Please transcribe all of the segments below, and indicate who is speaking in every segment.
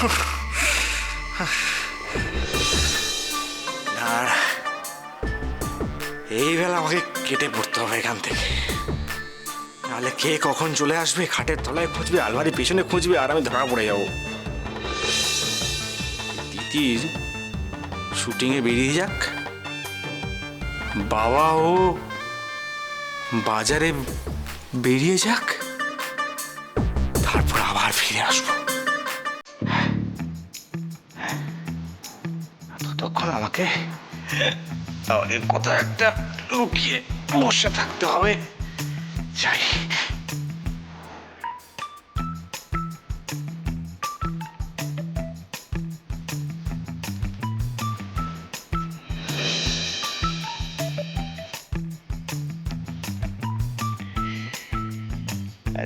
Speaker 1: আর এই বেলা আমাকে কেটে পড়তে হবে এখান থেকে। নাহলে কে কখন চলে আসবে, খাটের তলায় খুঁজবে আলমারি পেছনে খুঁজবে, আর আমি ধরা পড়ে যাব। দিদির শুটিংয়ে বেরিয়ে যাক। বাবা ও বাজারে বেরিয়ে যাক। তারপর আবার ফিরে আসব। ততক্ষণ আমাকে আমাকে কোথাও একটা লুকিয়ে বসে থাকতে হবে। যাই।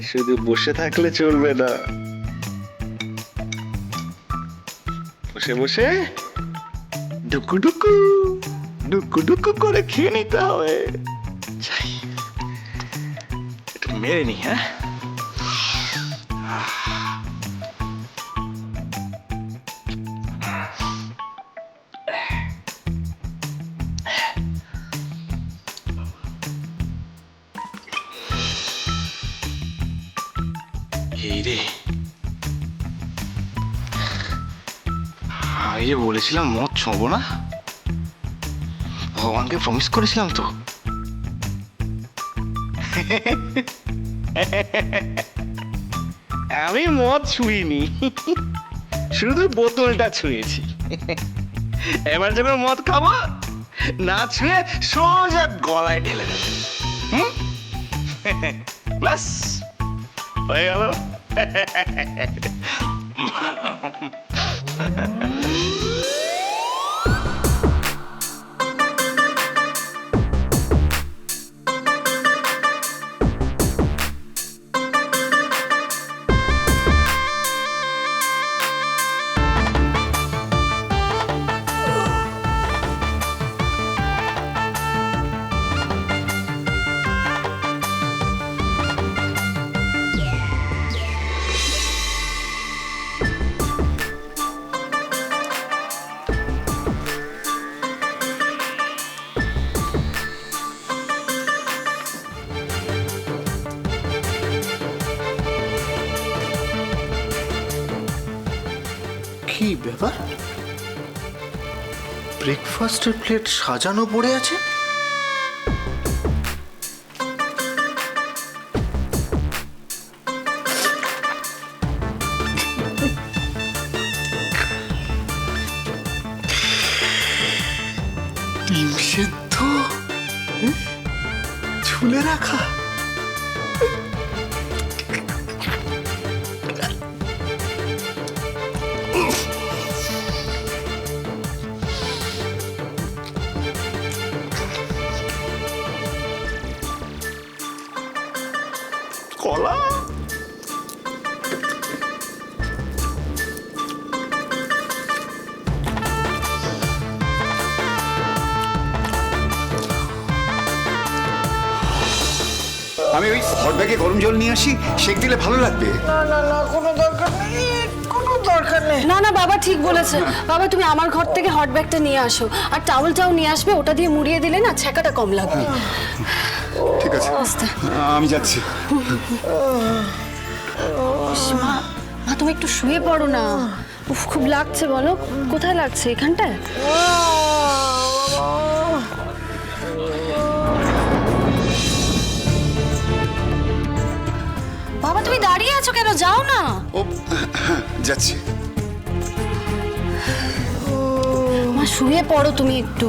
Speaker 1: শুধু বসে থাকলে চলবে না। বসে বসে? ডুকু ডুকু ডুকু ডুকু করে খেয়ে নিতে হবে যাই একটু মেরে নি হ্যাঁ এই রে আমি যে বলেছিলাম মদ ছোঁবো না, ভগবানকে প্রমিস করেছিলাম তো। আমি মদ ছুঁইনি, শুধু বোতলটা ছুঁয়েছি। এবার যখন মদ খাব, না ছুঁয়ে সোজা গলায় ঢেলে দেবে। ব্যাস, হয়ে গেল। Thank you.
Speaker 2: কি ব্যাপার? ব্রেকফাস্টের প্লেট সাজানো পড়ে আছে? ঝুলে রাখা? কলা?
Speaker 3: আমি ওই হট ব্যাগে গরম জল নিয়ে আসি সেক দিলে ভালো লাগবে।
Speaker 4: না না না কোনো দরকার নেই কোনো দরকার নেই।
Speaker 5: না না বাবা ঠিক বলেছে। বাবা তুমি আমার ঘর থেকে হট ব্যাগটা নিয়ে আসো। আর টাওয়েলটাও নিয়ে আসবে ওটা দিয়ে মুড়িয়ে দিলে না ছ্যাঁকাটা কম লাগবে।
Speaker 3: ঠিক আছে। আমি যাচ্ছি।
Speaker 5: মা মা তুমি একটু শুয়ে পড়ো না। উফ খুব লাগছে বলো। কোথায় লাগছে? এখানটায়? বাবা তুমি দাঁড়িয়ে আছো কেন? যাও না।
Speaker 3: ও হ্যাঁ যাচ্ছি।
Speaker 5: মা শুয়ে পড়ো তুমি একটু।